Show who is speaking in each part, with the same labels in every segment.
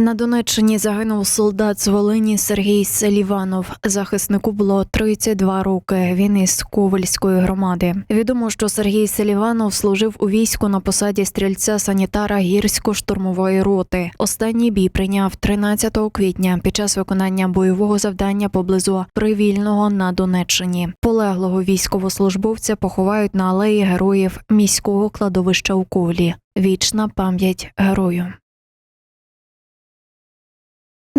Speaker 1: На Донеччині загинув солдат з Волині Сергій Селіванов. Захиснику було 32 роки. Він із Ковальської громади. Відомо, що Сергій Селіванов служив у війську на посаді стрільця санітара гірсько-штурмової роти. Останній бій прийняв 13 квітня під час виконання бойового завдання поблизу Привільного на Донеччині. Полеглого військовослужбовця поховають на алеї героїв міського кладовища у Ковлі. Вічна пам'ять герою.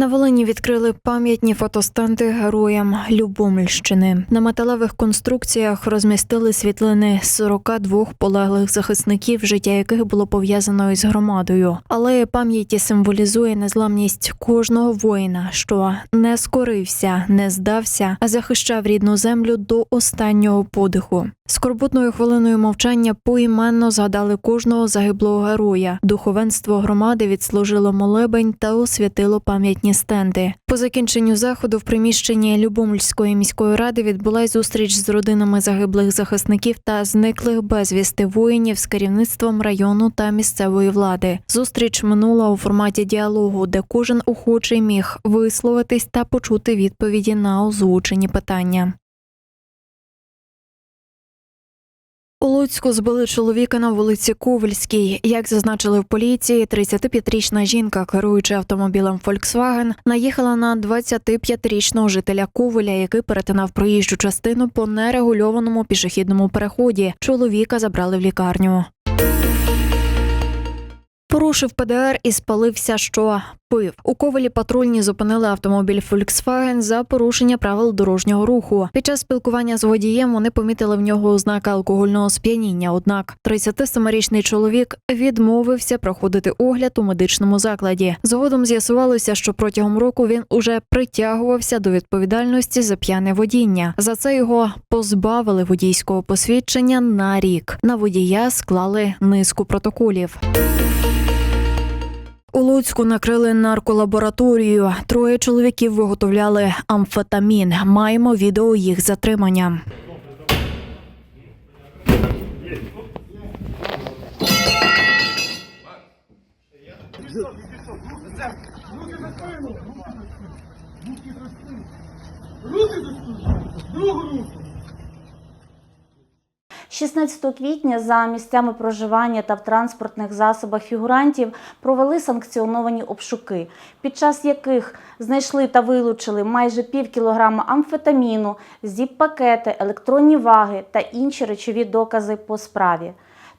Speaker 1: На Волині відкрили пам'ятні фотостенди героям Любомльщини. На металевих конструкціях розмістили світлини 42 полеглих захисників, життя яких було пов'язано із громадою. Алея пам'яті символізує незламність кожного воїна, що не скорився, не здався, а захищав рідну землю до останнього подиху. Скорботною хвилиною мовчання поіменно згадали кожного загиблого героя. Духовенство громади відслужило молебень та освятило пам'ятні стенди. По закінченню заходу в приміщенні Любомльської міської ради відбулась зустріч з родинами загиблих захисників та зниклих безвісти воїнів з керівництвом району та місцевої влади. Зустріч минула у форматі діалогу, де кожен охочий міг висловитись та почути відповіді на озвучені питання. У Луцьку збили чоловіка на вулиці Ковальській. Як зазначили в поліції, 35-річна жінка, керуючи автомобілем Volkswagen, наїхала на 25-річного жителя Ковеля, який перетинав проїжджу частину по нерегульованому пішохідному переході. Чоловіка забрали в лікарню. Порушив ПДР і спалився, що пив. У Ковелі патрульні зупинили автомобіль Volkswagen за порушення правил дорожнього руху. Під час спілкування з водієм вони помітили в нього ознаки алкогольного сп'яніння. Однак 37-річний чоловік відмовився проходити огляд у медичному закладі. Згодом з'ясувалося, що протягом року він уже притягувався до відповідальності за п'яне водіння. За це його позбавили водійського посвідчення на рік. На водія склали низку протоколів. У Луцьку накрили нарколабораторію. Троє чоловіків виготовляли амфетамін. Маємо відео їх затримання.
Speaker 2: Руки! Другу руку!
Speaker 3: 16 квітня за місцями проживання та в транспортних засобах фігурантів провели санкціоновані обшуки, під час яких знайшли та вилучили майже пів кілограма амфетаміну, зіп-пакети, електронні ваги та інші речові докази по справі.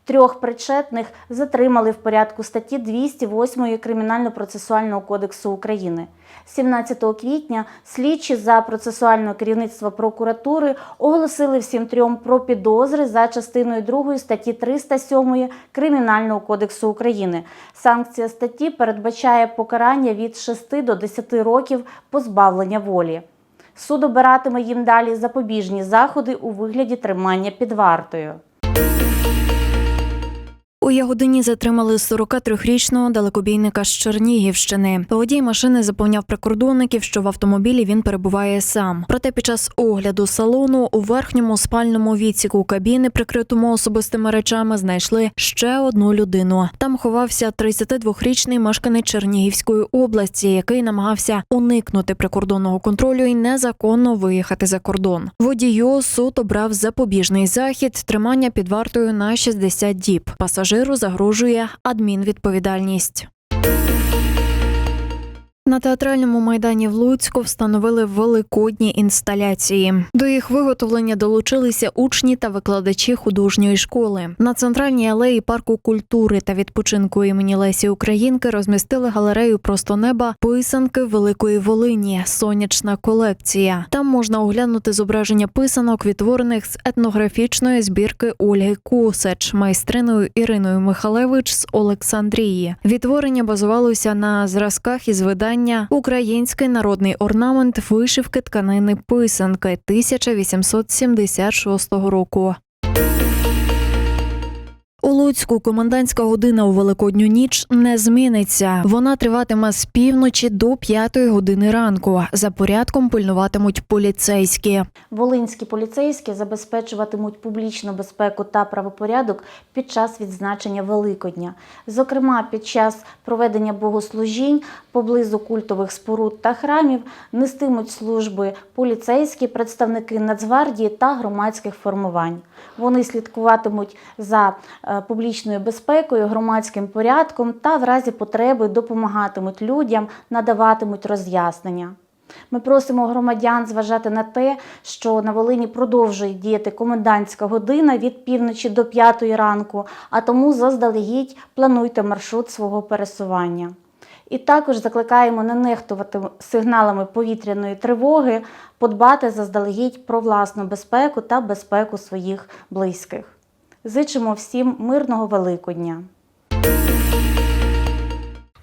Speaker 3: Трьох причетних затримали в порядку статті 208 Кримінально-процесуального кодексу України. 17 квітня слідчі за процесуального керівництва прокуратури оголосили всім трьом про підозри за частиною 2 статті 307 Кримінального кодексу України. Санкція статті передбачає покарання від 6 до 10 років позбавлення волі. Суд обиратиме їм далі запобіжні заходи у вигляді тримання під вартою.
Speaker 1: У Ягодині затримали 43-річного далекобійника з Чернігівщини. Водій машини заповняв прикордонників, що в автомобілі він перебуває сам. Проте під час огляду салону у верхньому спальному відсіку кабіни, прикритому особистими речами, знайшли ще одну людину. Там ховався 32-річний мешканець Чернігівської області, який намагався уникнути прикордонного контролю і незаконно виїхати за кордон. Водію суд обрав запобіжний захід тримання під вартою на 60 діб. Пасажиру загрожує адмінвідповідальність. На театральному майдані в Луцьку встановили великодні інсталяції. До їх виготовлення долучилися учні та викладачі художньої школи. На центральній алеї парку культури та відпочинку імені Лесі Українки розмістили галерею просто неба писанки Великої Волині. Сонячна колекція. Там можна оглянути зображення писанок, відтворених з етнографічної збірки Ольги Кусач, майстриною Іриною Михалевич з Олександрії. Відтворення базувалося на зразках із видання Український народний орнамент вишивки тканини писанки 1876 року. У Луцьку комендантська година у великодню ніч не зміниться. Вона триватиме з півночі до п'ятої години ранку. За порядком пильнуватимуть поліцейські.
Speaker 3: Волинські поліцейські забезпечуватимуть публічну безпеку та правопорядок під час відзначення Великодня. Зокрема, під час проведення богослужінь поблизу культових споруд та храмів нестимуть служби поліцейські, представники Нацгвардії та громадських формувань. Вони слідкуватимуть за е, публічною безпекою, громадським порядком та в разі потреби допомагатимуть людям, надаватимуть роз'яснення. Ми просимо громадян зважати на те, що на Волині продовжує діяти комендантська година від півночі до п'ятої ранку, а тому заздалегідь плануйте маршрут свого пересування. І також закликаємо не нехтувати сигналами повітряної тривоги, подбати заздалегідь про власну безпеку та безпеку своїх близьких. Зичимо всім мирного Великодня!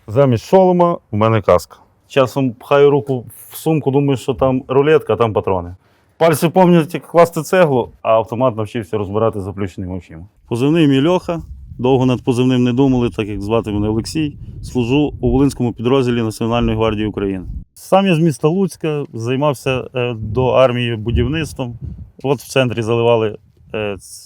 Speaker 4: Замість шолома у мене каска. Часом пхаю руку в сумку, думаю, що там рулетка, а там патрони. Пальці пам'ятають, як класти цеглу, а автомат навчився розбирати заплющеними очима. Позивний мій Льоха. Довго над позивним не думали, так як звати мене Олексій. Служу у Волинському підрозділі Національної гвардії України. Сам я з міста Луцька займався е, до армії будівництвом. От в центрі заливали,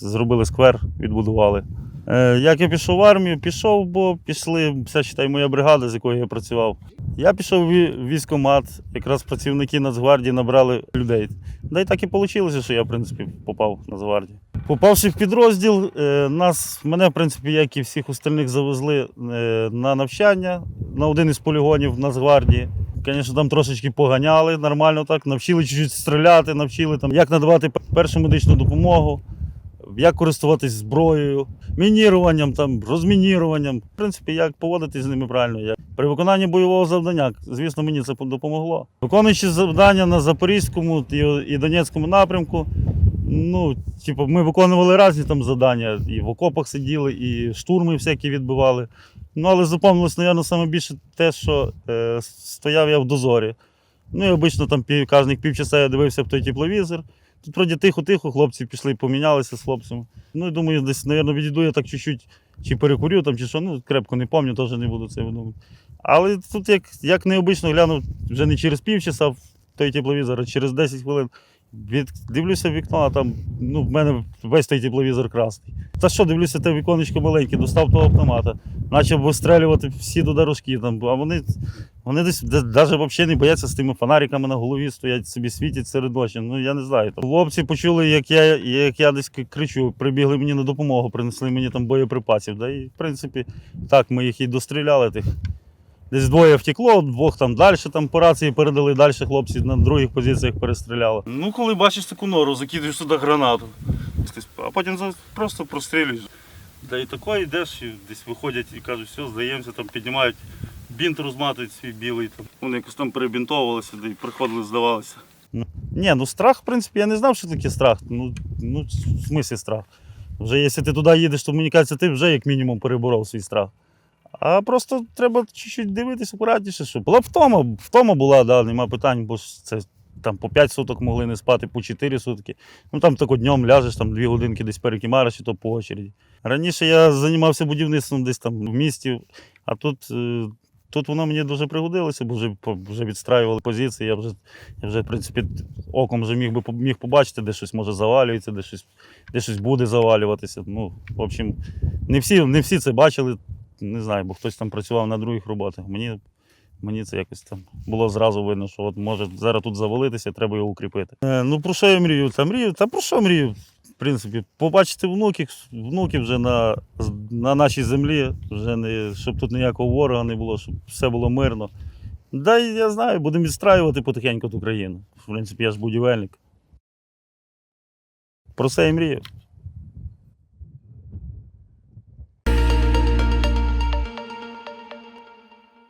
Speaker 4: зробили сквер, відбудували. Е, Як я пішов в армію, пішов, бо пішли, вся читай, моя бригада, з якою я працював. Я пішов в ві- військкомат, якраз працівники Нацгвардії набрали людей. Да й так і вийшло, що я, в принципі, попав в Нацгвардію. Попавши в підрозділ, е, нас, мене, в принципі, як і всіх остальних, завезли е, на навчання на один із полігонів Нацгвардії. Звісно, там трошечки поганяли нормально так, навчили чуть-чуть стріляти, навчили там, як надавати першу медичну допомогу, як користуватись зброєю, мініруванням, там, розмініруванням. В принципі, як поводитись з ними правильно. При виконанні бойового завдання, звісно, мені це допомогло. Виконуючи завдання на Запорізькому і, Донецькому напрямку, ну, типу, ми виконували різні там завдання, і в окопах сиділи, і штурми всякі відбивали. Ну, але запомнилось, мабуть, саме більше те, що е, стояв я в дозорі. Ну і обично там кожних півчаса я дивився в той тепловізор. Тут вроді тихо-тихо, хлопці пішли, помінялися з хлопцями. Ну і думаю, десь, мабуть, відійду я так чуть-чуть, чи перекурю там, чи що, ну крепко не пам'ятаю, теж не буду це видумати. Але тут як, як необично глянув вже не через півчаса в той тепловізор, а через 10 хвилин. Від, дивлюся вікно, а там ну, в мене весь той тепловізор красний. Та що, дивлюся, те віконечко маленьке, достав того автомата, почав вистрелювати всі до дорожки. Там, а вони, вони десь навіть взагалі не бояться з тими фонариками на голові, стоять собі світять серед ночі. Ну я не знаю. Там. Хлопці почули, як я, як я десь кричу, прибігли мені на допомогу, принесли мені там боєприпасів. Да, і в принципі, так, ми їх і достріляли тих. Десь двоє втекло, двох там далі там по рації передали, далі хлопці на других позиціях перестріляли. Ну, коли бачиш таку нору, закидуєш сюди гранату, а потім просто прострілюєш. Да і такої йдеш, і десь виходять і кажуть, все, здаємося, там піднімають, бінт розматують свій білий. Там. Вони якось там перебінтовувалися, да і приходили, здавалися. Ну, ні, ну страх, в принципі, я не знав, що таке страх. Ну, ну в смислі страх. Вже якщо ти туди їдеш, то мені кажеться, ти вже як мінімум переборов свій страх. А просто треба чуть-чуть дивитися акуратніше, щоб була втома. Втома була, да, нема питань, бо це там по 5 суток могли не спати, по 4 сутки. Ну там тако днем ляжеш, там 2 годинки десь перекимариш, і то по очереді. Раніше я займався будівництвом десь там в місті, а тут, е, тут воно мені дуже пригодилося, бо вже, вже відстраювали позиції. Я вже, я вже, в принципі, оком вже міг би міг побачити, де щось може завалюється, де щось, де щось буде завалюватися. Ну, в общем, не всі, не всі це бачили, не знаю, бо хтось там працював на других роботах. Мені, мені це якось там було зразу видно, що от може зараз тут завалитися, треба його укріпити. Е, ну про що я мрію? Та мрію, та про що мрію? В принципі, побачити внуків, внуків вже на, на нашій землі, вже не, щоб тут ніякого ворога не було, щоб все було мирно. Да, я знаю, будемо відстраювати потихеньку ту країну. В принципі, я ж будівельник. Про це і мрію.